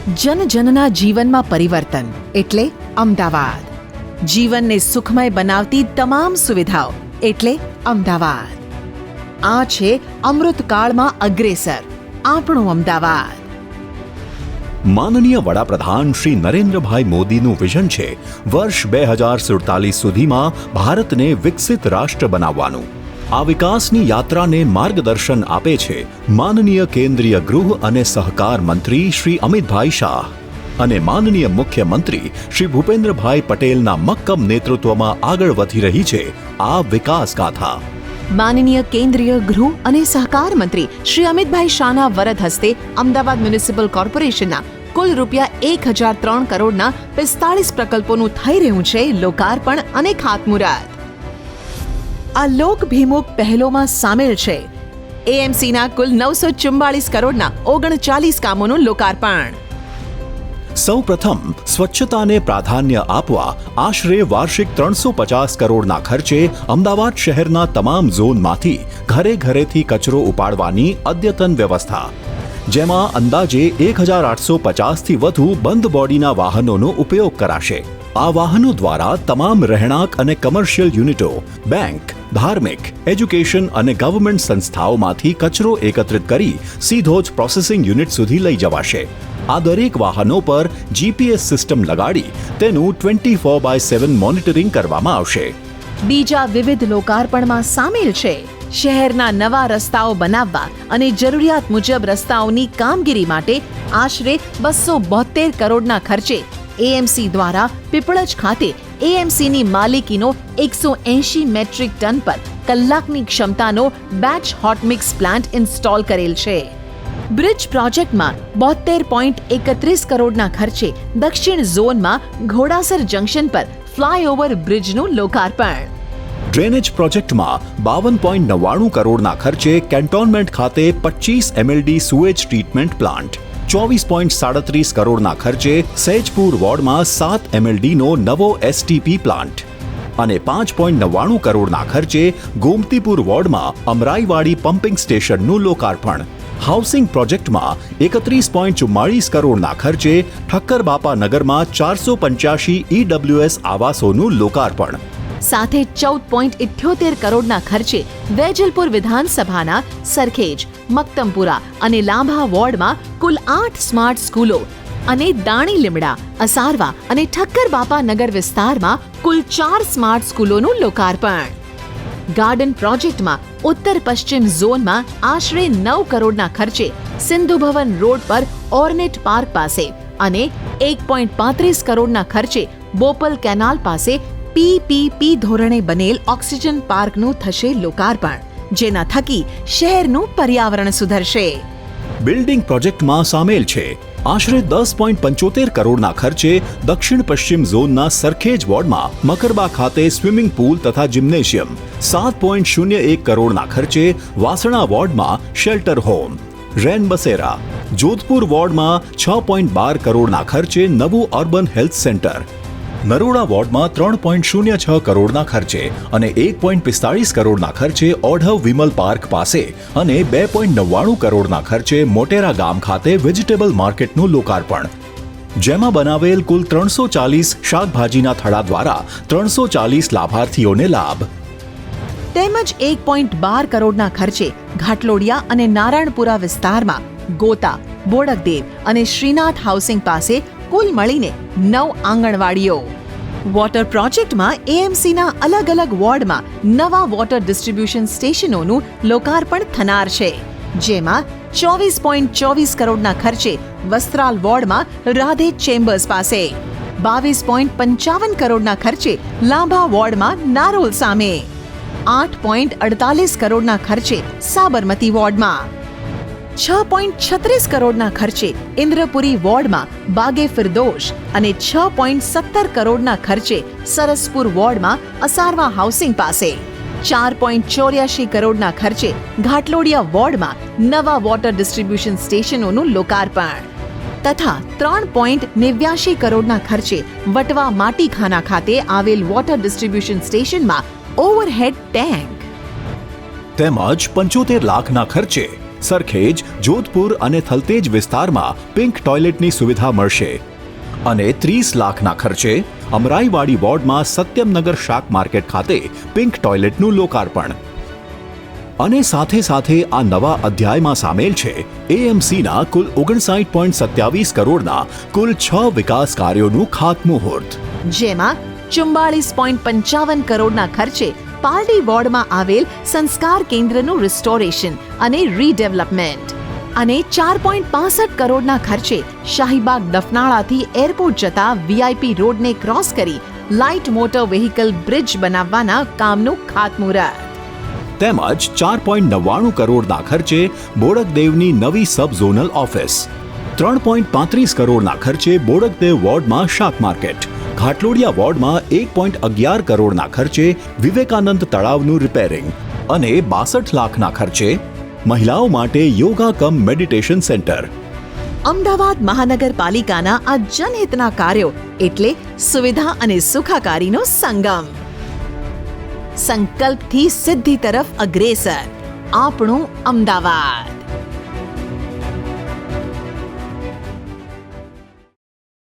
જન જનના જીવનમાં પરિવર્તન એટલે અમદાવાદ. જીવનને સુખમય બનાવતી તમામ સુવિધાઓ એટલે અમદાવાદ. આ છે અમૃતકાળમાં અગ્રેસર, આપણું અમદાવાદ. માનનીય વડાપ્રધાન શ્રી નરેન્દ્રભાઈ મોદીનું વિઝન છે, વર્ષ બે હજાર સુડતાલીસ સુધીમાં ભારતને વિકસિત રાષ્ટ્ર બનાવવાનું. આ વિકાસની યાત્રાને માર્ગદર્શન આપે છે માનનીય કેન્દ્રીય ગૃહ અને સહકાર મંત્રી શ્રી અમિતભાઈ શાહ અને માનનીય મુખ્યમંત્રી શ્રી ભૂપેન્દ્રભાઈ પટેલના મક્કમ નેતૃત્વમાં આગળ વધી રહી છે આ વિકાસ ગાથા. માનનીય કેન્દ્રીય ગૃહ અને સહકાર મંત્રી શ્રી અમિતભાઈ શાહના વરદ હસ્તે અમદાવાદ મ્યુનિસિપલ કોર્પોરેશનના કુલ રૂપિયા એક હજાર ત્રણ કરોડના પિસ્તાળીસ પ્રકલ્પોનું થઈ રહ્યું છે લોકાર્પણ અને ખાતમુહૂર્ત. આ લોકભિમુખ પહેલોમાં સામેલ છે. એએમસીના કુલ નવસો ચુમ્બાળીસ કરોડના ઓગણચાલીસ કામોનું લોકાર્પણ. સૌ પ્રથમ સ્વચ્છતાને પ્રાધાન્ય આપવા આશરે વાર્ષિક ત્રણસો પચાસ કરોડના ખર્ચે અમદાવાદ શહેરના તમામ ઝોનમાંથી ઘરે ઘરેથી કચરો ઉપાડવાની અદ્યતન વ્યવસ્થા. જેમાં અંદાજે એક હજાર આઠસો પચાસથી વધુ બંધ બોડીના વાહનોનો ઉપયોગ કરાશે. આ વાહનો દ્વારા તમામ રહેણાંક અને કમર્શિયલ યુનિટો, બેંક ધાર્મિક એજ્યુકેશન અને ગવર્મેન્ટ સંસ્થાઓમાંથી કચરો એકત્રિત કરી સીધો જ પ્રોસેસિંગ યુનિટ સુધી લઈ જવાશે. આ દરેક વાહનો પર જીપીએસ સિસ્ટમ લગાડી તેનું twenty four by seven monitoring કરવામાં આવશે. બીજા વિવિધ લોકાર્પણમાં સામેલ છે. શહેરના નવા રસ્તાઓ બનાવવા અને જરૂરિયાત મુજબ રસ્તાઓની કામગીરી માટે આશરે બસો બોતેર કરોડના ખર્ચે એએમસી દ્વારા પીપળજ ખાતે એએમસીની માલિકીનો એકસો એંશી મેટ્રિક ટન પર કલાકની ક્ષમતાનો બેચ હોટમિક્સ પ્લાન્ટ ઇન્સ્ટોલ કરેલ છે. બ્રિજ પ્રોજેક્ટમાં બોતેર પોઈન્ટ એકત્રીસ કરોડના ખર્ચે દક્ષિણ ઝોનમાં ઘોડાસર જંકશન પર ફ્લાયઓવર બ્રિજનું લોકાર્પણ. ડ્રેનેજ પ્રોજેક્ટમાં બાવન પોઈન્ટ નવ્વાણું કરોડના ખર્ચે કેન્ટોનમેન્ટ ખાતે પચીસ એમએલડી સુએજ ટ્રીટમેન્ટ પ્લાન્ટ. ચોવીસ પોઈન્ટ સાડત્રીસ કરોડના ખર્ચે સૈજપુર વોર્ડમાં સાત એમએલડીનો નવો એસટીપી પ્લાન્ટ અને પાંચ પોઈન્ટ નવ્વાણું કરોડના ખર્ચે ગોમતીપુર વોર્ડમાં અમરાઈવાડી પમ્પિંગ સ્ટેશનનું લોકાર્પણ. હાઉસિંગ પ્રોજેક્ટમાં એકત્રીસ પોઈન્ટ ચુમ્માળીસ કરોડના ખર્ચે ઠક્કરબાપા નગરમાં ચારસો પંચ્યાસી ઈડબ્લ્યુએસ આવાસોનું લોકાર્પણ. સાથે ચૌદ પોઈન્ટ ઇઠ્યોતેર કરોડના ખર્ચે વેજલપુર વિધાનસભાના સરખેજ મક્તમપુરા અને લાંભા વોર્ડમાં કુલ આઠ સ્માર્ટ સ્કૂલો અને દાણી લીમડા, અસારવા અને ઠક્કર બાપા નગર વિસ્તારમાં કુલ ચાર સ્માર્ટ સ્કૂલોનું લોકાર્પણ. ગાર્ડન પ્રોજેક્ટમાં ઉત્તર પશ્ચિમ ઝોનમાં આશરે નવ કરોડના ખર્ચે સિંધુ ભવન રોડ પર ઓર્નેટ પાર્ક પાસે અને એક પોઈન્ટ પાંત્રીસ કરોડના ખર્ચે બોપલ કેનાલ પાસે પીપીપી ધોરણે બનેલ ઓક્સિજન પાર્કનું થશે લોકાર્પણ. જેના થકી શહેરનું પર્યાવરણ સુધરશે. બિલ્ડિંગ પ્રોજેક્ટમાં સામેલ છે. આશરે દસ પોઈન્ટ પંચોતેર કરોડના ખર્ચે દક્ષિણ પશ્ચિમ ઝોનના સરખેજ વોર્ડમાં મકરબા ખાતે સ્વિમિંગ પુલ તથા જિમ્નેશિયમ. સાત પોઈન્ટ શૂન્ય એક કરોડના ખર્ચે વાસણા વોર્ડમાં શેલ્ટર હોમ. રેન બસેરા. જોધપુર વોર્ડમાં છ પોઈન્ટ બાર કરોડના ખર્ચે નવું અર્બન હેલ્થ સેન્ટર. નરોડા વોર્ડમાં ત્રણ પોઈન્ટ શૂન્ય છ કરોડના ખર્ચે અને એક પોઈન્ટ પિસ્તાળીસ કરોડના ખર્ચે ઓઢવ વિમલ પાર્ક પાસે અને બે પોઈન્ટ નવ્વાણું કરોડના ખર્ચે મોટેરા ગામ ખાતે વેજીટેબલ માર્કેટનું લોકાર્પણ. જેમાં બનાવેલ કુલ ત્રણસો ચાલીસ શાકભાજીના થડા દ્વારા ત્રણસો ચાલીસ લાભાર્થીઓને લાભ. તેમજ એક પોઈન્ટ બાર કરોડના ખર્ચે ઘાટલોડિયા અને નારાયણપુરા વિસ્તારમાં ગોતા, બોડકદેવ અને શ્રીનાથ હાઉસિંગ પાસે કુલ મળીને નવ આંગણવાડીઓ. વોટર પ્રોજેક્ટમાં એએમસીના અલગ અલગ વોર્ડમાં નવા વોટર ડિસ્ટ્રીબ્યુશન સ્ટેશનોનું લોકાર્પણ થનાર છે. જેમાં ચોવીસ પોઈન્ટ ચોવીસ કરોડના ખર્ચે વસ્ત્રાલ વોર્ડમાં રાધે ચેમ્બર્સ પાસે, બાવીસ પોઈન્ટ પંચાવન કરોડના ખર્ચે લાંભા વોર્ડમાં નારોલ સામે, આઠ પોઈન્ટ અડતાલીસ કરોડના ખર્ચે સાબરમતી વોર્ડમાં. છ પોઈન્ટ છત્રીસ કરોડના ખર્ચે ઇન્દ્રપુરી વોર્ડમાં બાગે ફિરદોશ અને છ પોઈન્ટ સત્તર કરોડના ખર્ચે સરસપુર વોર્ડમાં અસારવા હાઉસિંગ પાસે. ચાર પોઈન્ટ ચોર્યાસી કરોડના ખર્ચે ઘાટલોડિયા વોર્ડમાં નવા વોટર ડિસ્ટ્રીબ્યુશન સ્ટેશનોનું લોકાર્પણ. તથા ત્રણ પોઈન્ટ નેવ્યાશી કરોડના ખર્ચે વટવા માટીખાના ખાતે આવેલ વોટર ડિસ્ટ્રીબ્યુશન સ્ટેશનમાં ઓવરહેડ ટેન્ક તેમજ પંચોતેર લાખના ખર્ચે સરખેજ, જોધપુર અને થલતેજ વિસ્તારમાં પિંક ટોયલેટની સુવિધા મળશે. અને ત્રીસ લાખના ખર્ચે અમરાઈવાડી વોર્ડમાં સત્યમનગર શાક માર્કેટ ખાતે પિંક ટોયલેટનું લોકાર્પણ. અને સાથે સાથે આ નવા અધ્યાયમાં સામેલ છે એએમસીના કુલ ઓગણસાઠ પોઈન્ટ સત્યાવીસ કરોડના કુલ છ વિકાસ કાર્યોનું ખાતમુહૂર્ત. જેમાં ચુમ્બાળીસ પોઈન્ટ પંચાવન કરોડના ખર્ચે પાલડી વોર્ડમાં આવેલ સંસ્કાર કેન્દ્રનું રિસ્ટોરેશન અને રીડેવલપમેન્ટ અને ચાર પોઈન્ટ પાસઠ કરોડના ખર્ચે શાહીબાગ દફનાળાથી એરપોર્ટ જતા વીઆઈપી રોડને ક્રોસ કરી લાઇટ મોટર વેહિકલ બ્રિજ બનાવવાના કામનું ખાતમુહૂર્ત. તેમજ ચાર પોઈન્ટ નવ્વાણું કરોડના ખર્ચે બોડકદેવની નવી સબ ઝોનલ ઓફિસ ત્રણ પોઈન્ટ પાંત્રીસ કરોડના ખર્ચે બોડકદેવ વોર્ડમાં શાક માર્કેટ. ઘાટલોડિયા વોર્ડમાં એક પોઈન્ટ અગિયાર કરોડના ખર્ચે વિવેકાનંદ તળાવનું રિપેરિંગ અને બાસઠ લાખના ખર્ચે મહિલાઓ માટે yoga cum meditation centre. Ahmedabad મહાનગરપાલિકાના આ જનહિતના કાર્યો એટલે સુવિધા અને સુખાકારીનો સંગમ. સંકલ્પથી સિદ્ધિ તરફ અગ્રેસર. આપણું અમદાવાદ.